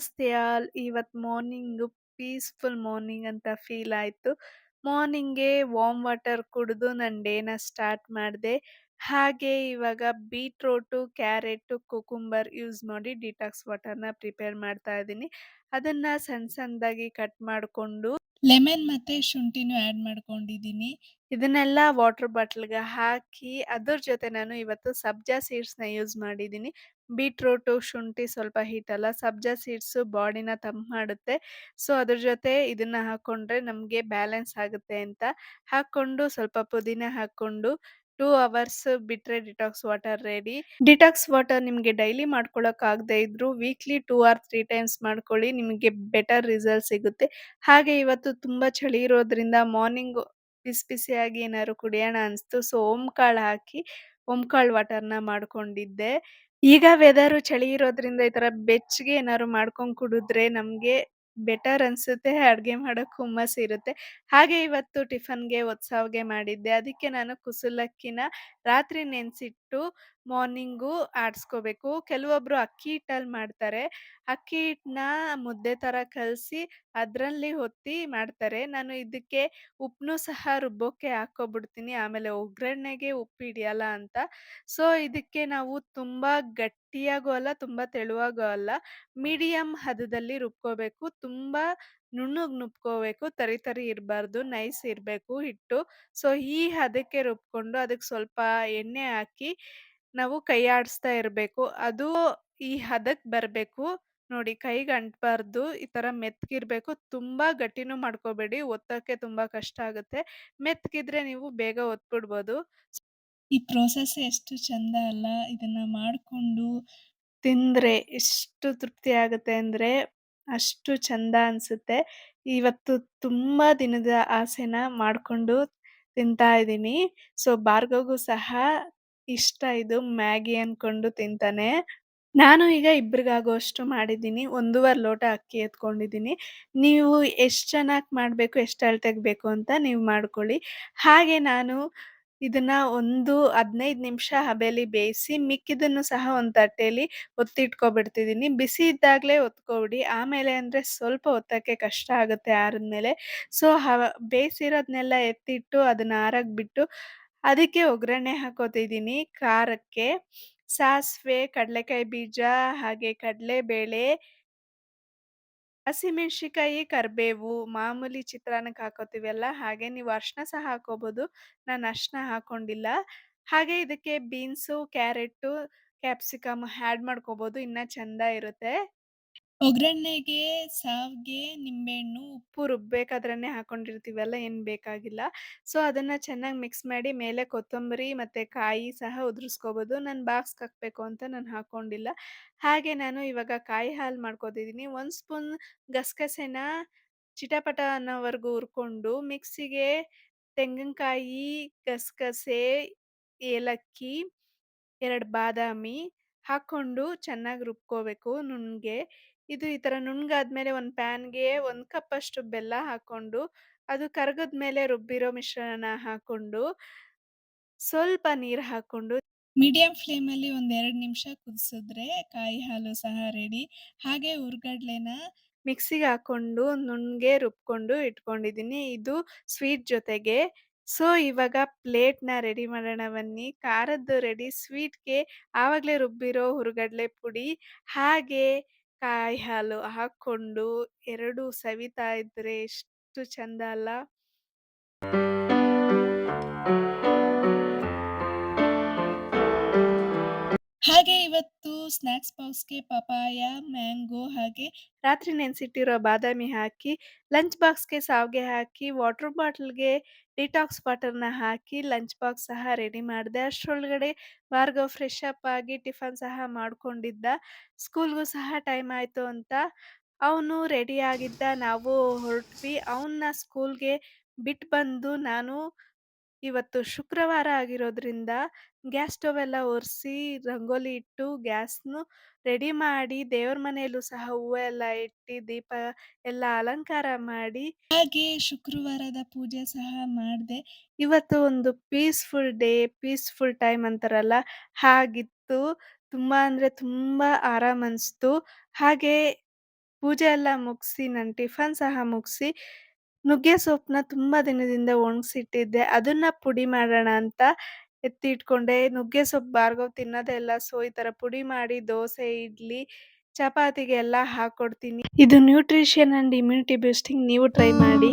ನಮಸ್ತೆ ಆಲ್. ಇವತ್ತು morning peaceful morning ಅಂತ ಫೀಲ್ ಆಯಿತು ಮಾರ್ನಿಂಗೆ ವಾರ್ಮ್ ವಾಟರ್ ಕುಡಿದು ನನ್ನ ಡೇನ ಸ್ಟಾರ್ಟ್ ಮಾಡಿದೆ. ಹಾಗೆ ಇವಾಗ ಬೀಟ್ರೋಟು, ಕ್ಯಾರೆಟು, ಕುಕುಂಬರ್ ಯೂಸ್ ಮಾಡಿ ಡಿಟಾಕ್ಸ್ ವಾಟರ್‌ನ ಪ್ರಿಪೇರ್ ಮಾಡ್ತಾ ಇದ್ದೀನಿ. ಅದನ್ನ ಸಣ್ಣ ಸಣ್ಣದಾಗಿ ಕಟ್ ಮಾಡಿಕೊಂಡು ಲೆಮನ್ ಮತ್ತೆ ಶುಂಠಿನೂ ಆ್ಯಡ್ ಮಾಡ್ಕೊಂಡಿದ್ದೀನಿ. ಇದನ್ನೆಲ್ಲ ವಾಟರ್ ಬಾಟಲ್‌ಗೆ ಹಾಕಿ ಅದ್ರ ಜೊತೆ ನಾನು ಇವತ್ತು ಸಬ್ಜಾ ಸೀಡ್ಸ್‌ನ ಯೂಸ್ ಮಾಡಿದ್ದೀನಿ. ಬೀಟ್ರೂಟು, ಶುಂಠಿ ಸ್ವಲ್ಪ ಹೀಟ್ ಅಲ್ಲ, ಸಬ್ಜಾ ಸೀಡ್ಸು ಬಾಡಿನ ತಂಪು ಮಾಡುತ್ತೆ. ಸೊ ಅದ್ರ ಜೊತೆ ಇದನ್ನ ಹಾಕ್ಕೊಂಡ್ರೆ ನಮಗೆ ಬ್ಯಾಲೆನ್ಸ್ ಆಗುತ್ತೆ ಅಂತ ಹಾಕ್ಕೊಂಡು ಸ್ವಲ್ಪ ಪುದೀನ ಹಾಕ್ಕೊಂಡು 2 ಅವರ್ಸ್ ಬಿಟ್ರೆ detox water ready. Detox water ನಿಮಗೆ ಡೈಲಿ ಮಾಡ್ಕೊಳ್ಳೋಕ್ಕಾಗದೇ ಇದ್ರೂ ವೀಕ್ಲಿ 2 ಆರ್ 3 ಟೈಮ್ಸ್ ಮಾಡ್ಕೊಳ್ಳಿ. ನಿಮಗೆ ಬೆಟರ್ ರಿಸಲ್ಟ್ ಸಿಗುತ್ತೆ. ಹಾಗೆ ಇವತ್ತು ತುಂಬಾ ಚಳಿ ಇರೋದ್ರಿಂದ ಮಾರ್ನಿಂಗು ಬಿಸಿ ಬಿಸಿಯಾಗಿ ಏನಾದ್ರು ಕುಡಿಯೋಣ ಅನಿಸ್ತು. ಸೊ, ಓಂಕಾಳು ಹಾಕಿ ಓಂಕಾಳು ವಾಟರ್‌ನ ಮಾಡ್ಕೊಂಡಿದ್ದೆ. ಈಗ ವೆದರು ಚಳಿ ಇರೋದ್ರಿಂದ ಈ ತರ ಬೆಚ್ಚಗೆ ಏನಾದ್ರು ಮಾಡ್ಕೊಂಡು ಕುಡಿದ್ರೆ ನಮಗೆ ಬೆಟರ್ ಅನ್ಸುತ್ತೆ. ಅಡುಗೆ ಮಾಡೋಕ್ಕೆ ಹುಮ್ಮಸ್ ಇರುತ್ತೆ. ಹಾಗೆ ಇವತ್ತು ಟಿಫನ್‌ಗೆ ಒತ್ಸವ್ಗೆ ಮಾಡಿದ್ದೆ. ಅದಕ್ಕೆ ನಾನು ಕುಸುಲಕ್ಕಿನ ರಾತ್ರಿ ನೆನೆಸಿಟ್ಟು ಮಾರ್ನಿಂಗು ಆಡಿಸ್ಕೋಬೇಕು. ಕೆಲವೊಬ್ಬರು ಅಕ್ಕಿ ಹಿಟ್ಟಲ್ಲಿ ಮಾಡ್ತಾರೆ. ಅಕ್ಕಿ ಹಿಟ್ಟನ್ನ ಮುದ್ದೆ ಥರ ಕಲಸಿ ಅದರಲ್ಲಿ ಒತ್ತಿ ಮಾಡ್ತಾರೆ. ನಾನು ಇದಕ್ಕೆ ಉಪ್ಪನ್ನೂ ಸಹ ರುಬ್ಬೋಕ್ಕೆ ಹಾಕೋಬಿಡ್ತೀನಿ ಆಮೇಲೆ ಒಗ್ಗರಣೆಗೆ ಉಪ್ಪು ಹಿಡಿಯಲ್ಲ ಅಂತ. ಸೊ, ಇದಕ್ಕೆ ನಾವು ತುಂಬ ಗಟ್ಟಿಯಾಗೂ ಅಲ್ಲ, ತುಂಬಾ ತೆಳುವಾಗೂ ಅಲ್ಲ, ಮೀಡಿಯಮ್ ಹದದಲ್ಲಿ ರುಬ್ಕೋಬೇಕು. ತುಂಬಾ ನುಣ್ಣಗೆ ನುಬ್ಕೋಬೇಕು. ತರಿ ತರಿ ಇರಬಾರ್ದು, ನೈಸ್ ಇರಬೇಕು ಹಿಟ್ಟು. ಸೊ ಈ ಹದಕ್ಕೆ ರುಬ್ಕೊಂಡು ಅದಕ್ಕೆ ಸ್ವಲ್ಪ ಎಣ್ಣೆ ಹಾಕಿ ನಾವು ಕೈ ಆಡಿಸ್ತಾ ಇರಬೇಕು. ಅದು ಈ ಹದಕ್ಕೆ ಬರಬೇಕು. ನೋಡಿ ಕೈಗೆ ಅಂಟಬಾರ್ದು. ಈ ಥರ ಮೆತ್ತಗಿರಬೇಕು. ತುಂಬ ಗಟ್ಟಿನೂ ಮಾಡ್ಕೋಬೇಡಿ. ಒತ್ತೋಕ್ಕೆ ತುಂಬ ಕಷ್ಟ ಆಗುತ್ತೆ. ಮೆತ್ತಗಿದ್ರೆ ನೀವು ಬೇಗ ಒತ್ಬಿಡ್ಬೋದು. ಈ ಪ್ರೋಸೆಸ್ ಎಷ್ಟು ಚಂದ ಅಲ್ಲ. ಇದನ್ನ ಮಾಡಿಕೊಂಡು ತಿಂದ್ರೆ ಎಷ್ಟು ತೃಪ್ತಿ ಆಗುತ್ತೆ ಅಂದ್ರೆ, ಅಷ್ಟು ಚಂದ ಅನ್ಸುತ್ತೆ. ಇವತ್ತು ತುಂಬ ದಿನದ ಆಸೆನ ಮಾಡಿಕೊಂಡು ತಿಂತಾ ಇದ್ದೀನಿ. ಸೊ ಭಾರ್ಗವ್‌ಗೂ ಸಹ ಇಷ್ಟ ಇದು ಮ್ಯಾಗಿ ಅಂದ್ಕೊಂಡು ತಿಂತಾನೆ. ನಾನು ಈಗ ಇಬ್ಬರಿಗಾಗುವಷ್ಟು ಮಾಡಿದ್ದೀನಿ. 1 1/2 ಲೋಟ ಅಕ್ಕಿ ಎತ್ಕೊಂಡಿದ್ದೀನಿ. ನೀವು ಎಷ್ಟು ಚೆನ್ನಾಗಿ ಮಾಡಬೇಕು, ಎಷ್ಟು ಅಳತೆಗೆ ಬೇಕು ಅಂತ ನೀವು ಮಾಡ್ಕೊಳ್ಳಿ. ಹಾಗೆ ನಾನು ಇದನ್ನ ಒಂದು 15 ನಿಮಿಷ ಹಬೆಲಿ ಬೇಯಿಸಿ ಮಿಕ್ಕಿದನ್ನು ಸಹ ಒಂದು ತಟ್ಟೆಯಲ್ಲಿ ಒತ್ತಿಟ್ಕೊಬಿಡ್ತಿದ್ದೀನಿ. ಬಿಸಿ ಇದ್ದಾಗಲೇ ಒತ್ಕೊಬಿಡಿ. ಆಮೇಲೆ ಅಂದರೆ ಸ್ವಲ್ಪ ಒತ್ತಕ್ಕೆ ಕಷ್ಟ ಆಗುತ್ತೆ ಆರಿದ್ಮೇಲೆ. ಸೊ ಹ ಬೇಯಿಸಿರೋದನ್ನೆಲ್ಲ ಎತ್ತಿಟ್ಟು ಅದನ್ನ ಆರಕ್ಕೆ ಬಿಟ್ಟು ಅದಕ್ಕೆ ಒಗ್ಗರಣೆ ಹಾಕ್ಕೋತಿದ್ದೀನಿ ಖಾರಕ್ಕೆ. ಸಾಸಿವೆ, ಕಡಲೆಕಾಯಿ ಬೀಜ, ಹಾಗೆ ಕಡಲೆಬೇಳೆ ಹಸಿಮೆಣಸಿನಕಾಯಿ, ಕರಿಬೇವು ಮಾಮೂಲಿ ಚಿತ್ರಾನ್ನಕ್ಕೆ ಹಾಕೋತೀವಲ್ಲ ಹಾಗೆ ನೀವು ಅರ್ಶಿನ ಸಹ ಹಾಕೋಬಹುದು. ನಾನು ಅರಿಶಿನ ಹಾಕೊಂಡಿಲ್ಲ. ಹಾಗೆ ಇದಕ್ಕೆ ಬೀನ್ಸು, ಕ್ಯಾರೆಟು, ಕ್ಯಾಪ್ಸಿಕಮ್ ಆ್ಯಡ್ ಮಾಡ್ಕೋಬೋದು. ಇನ್ನ ಚಂದ ಇರುತ್ತೆ. ಒಗ್ಗರಣೆಗೆ ಸಾವ್ಗೆ, ನಿಂಬೆಹಣ್ಣು, ಉಪ್ಪು ರುಬ್ಬೇಕಾದ್ರನ್ನೇ ಹಾಕೊಂಡಿರ್ತೀವಲ್ಲ, ಏನು ಬೇಕಾಗಿಲ್ಲ. ಸೊ ಅದನ್ನ ಚೆನ್ನಾಗಿ ಮಿಕ್ಸ್ ಮಾಡಿ ಮೇಲೆ ಕೊತ್ತಂಬರಿ ಮತ್ತೆ ಕಾಯಿ ಸಹ ಉದುರಿಸ್ಕೋಬೋದು. ನಾನು ಬಾಕ್ಸ್‌ಗೆ ಹಾಕಬೇಕು ಅಂತ ನಾನು ಹಾಕ್ಕೊಂಡಿಲ್ಲ. ಹಾಗೆ ನಾನು ಇವಾಗ ಕಾಯಿ ಹಾಲು ಮಾಡ್ಕೋತಿದ್ದೀನಿ. 1 ಸ್ಪೂನ್ ಗಸಗಸೆನ ಚಿಟಪಟ ಅನ್ನೋವರೆಗೂ ಹುರ್ಕೊಂಡು ಮಿಕ್ಸಿಗೆ ತೆಂಗಿನಕಾಯಿ, ಗಸಗಸೆ, ಏಲಕ್ಕಿ, ಎರಡು ಬಾದಾಮಿ ಹಾಕ್ಕೊಂಡು ಚೆನ್ನಾಗಿ ರುಬ್ಕೋಬೇಕು ನುಣ್ಣಗೆ. ಇದು ಈ ಥರ ನುಣ್ಣಗಾದ್ಮೇಲೆ ಒಂದು ಪ್ಯಾನ್‌ಗೆ 1 ಕಪ್ಪಷ್ಟು ಬೆಲ್ಲ ಹಾಕೊಂಡು ಅದು ಕರಗದ ಮೇಲೆ ರುಬ್ಬಿರೋ ಮಿಶ್ರಣನ ಹಾಕೊಂಡು ಸ್ವಲ್ಪ ನೀರು ಹಾಕ್ಕೊಂಡು ಮೀಡಿಯಮ್ ಫ್ಲೇಮಲ್ಲಿ ಒಂದು ಎರಡು ನಿಮಿಷ ಕುದಿಸಿದ್ರೆ ಕಾಯಿ ಹಾಲು ಸಹ ರೆಡಿ. ಹಾಗೆ ಹುರ್ಗಡ್ಲೆನ ಮಿಕ್ಸಿಗೆ ಹಾಕೊಂಡು ನುಣ್ಣಗೆ ರುಬ್ಕೊಂಡು ಇಟ್ಕೊಂಡಿದ್ದೀನಿ. ಇದು ಸ್ವೀಟ್ ಜೊತೆಗೆ. ಸೊ ಇವಾಗ ನ ರೆಡಿ ಮಾಡೋಣ ಬನ್ನಿ. ಖಾರದ್ದು ರೆಡಿ. ಸ್ವೀಟ್‌ಗೆ ಆವಾಗಲೇ ರುಬ್ಬಿರೋ ಹುರುಗಡಲೆ ಪುಡಿ, ಹಾಗೆ ಕಾಯಿ ಹಾಲು ಹಾಕ್ಕೊಂಡು ಎರಡು ಸವಿತಾ ಇದ್ರೆ ಎಷ್ಟು ಚಂದ ಅಲ್ಲ. ಹಾಗೆ ಇವತ್ತು ಸ್ನ್ಯಾಕ್ಸ್ ಬಾಕ್ಸ್‌ಗೆ ಪಪಾಯ, ಮ್ಯಾಂಗೋ ಹಾಗೆ ರಾತ್ರಿ ನೆನೆಸಿಟ್ಟಿರೋ ಬಾದಾಮಿ ಹಾಕಿ, ಲಂಚ್ ಬಾಕ್ಸ್‌ಗೆ ಶಾವಿಗೆ ಹಾಕಿ, ವಾಟರ್ ಬಾಟಲ್‌ಗೆ ಡಿಟಾಕ್ಸ್ ವಾಟರ್‌ನ ಹಾಕಿ ಲಂಚ್ ಬಾಕ್ಸ್ ಸಹ ರೆಡಿ ಮಾಡಿದೆ. ಅಷ್ಟರೊಳಗಡೆ ಭಾರ್ಗವ್ ಫ್ರೆಶ್ ಅಪ್ ಆಗಿ ಟಿಫನ್ ಸಹ ಮಾಡಿಕೊಂಡಿದ್ದ ಸ್ಕೂಲ್‌ಗೂ ಸಹ ಟೈಮ್ ಆಯಿತು ಅಂತ ಅವನು ರೆಡಿ ಆಗಿದ್ದ. ನಾವು ಹೊರಟ್ವಿ. ಅವನ್ನ ಸ್ಕೂಲ್‌ಗೆ ಬಿಟ್ಟು ಬಂದು ನಾನು ಇವತ್ತು ಶುಕ್ರವಾರ ಆಗಿರೋದ್ರಿಂದ ಗ್ಯಾಸ್ ಸ್ಟವ್ ಎಲ್ಲ ಒರೆಸಿ, ರಂಗೋಲಿ ಇಟ್ಟು, ಗ್ಯಾಸ್‌ನು ರೆಡಿ ಮಾಡಿ, ದೇವ್ರ ಮನೆಯಲ್ಲೂ ಸಹ ಹೂವು ಎಲ್ಲ ಇಟ್ಟು, ದೀಪ ಎಲ್ಲ ಅಲಂಕಾರ ಮಾಡಿ ಹಾಗೆ ಶುಕ್ರವಾರದ ಪೂಜೆ ಸಹ ಮಾಡಿದೆ. ಇವತ್ತು ಒಂದು ಪೀಸ್‌ಫುಲ್ ಡೇ, ಪೀಸ್‌ಫುಲ್ ಟೈಮ್ ಅಂತಾರಲ್ಲ ಹಾಗಿತ್ತು. ತುಂಬ ಅಂದರೆ ತುಂಬ ಆರಾಮ್ ಅನಿಸ್ತು. ಹಾಗೆ ಪೂಜೆ ಎಲ್ಲ ಮುಗಿಸಿ ನನ್ನ ಟಿಫನ್ ಸಹ ಮುಗಿಸಿ ನುಗ್ಗೆ ಸೊಪ್ಪನ್ನ ತುಂಬ ದಿನದಿಂದ ಒಣಗಿಸಿಟ್ಟಿದ್ದೆ. ಅದನ್ನ ಪುಡಿ ಮಾಡೋಣ ಅಂತ ಎತ್ತಿ ಇಟ್ಕೊಂಡೆ ನುಗ್ಗೆ ಸೊಪ್ಪು ಬಾರ್ಗೋ ತಿನ್ನೋದೇ ಇಲ್ಲ ಸೊ, ಈ ಥರ ಪುಡಿ ಮಾಡಿ ದೋಸೆ, ಇಡ್ಲಿ ಚಪಾತಿಗೆ ಎಲ್ಲ ಹಾಕ್ಕೊಡ್ತೀನಿ ಇದು ನ್ಯೂಟ್ರಿಷನ್ ಆ್ಯಂಡ್ ಇಮ್ಯುನಿಟಿ ಬೂಸ್ಟಿಂಗ್. ನೀವು ಟ್ರೈ ಮಾಡಿ.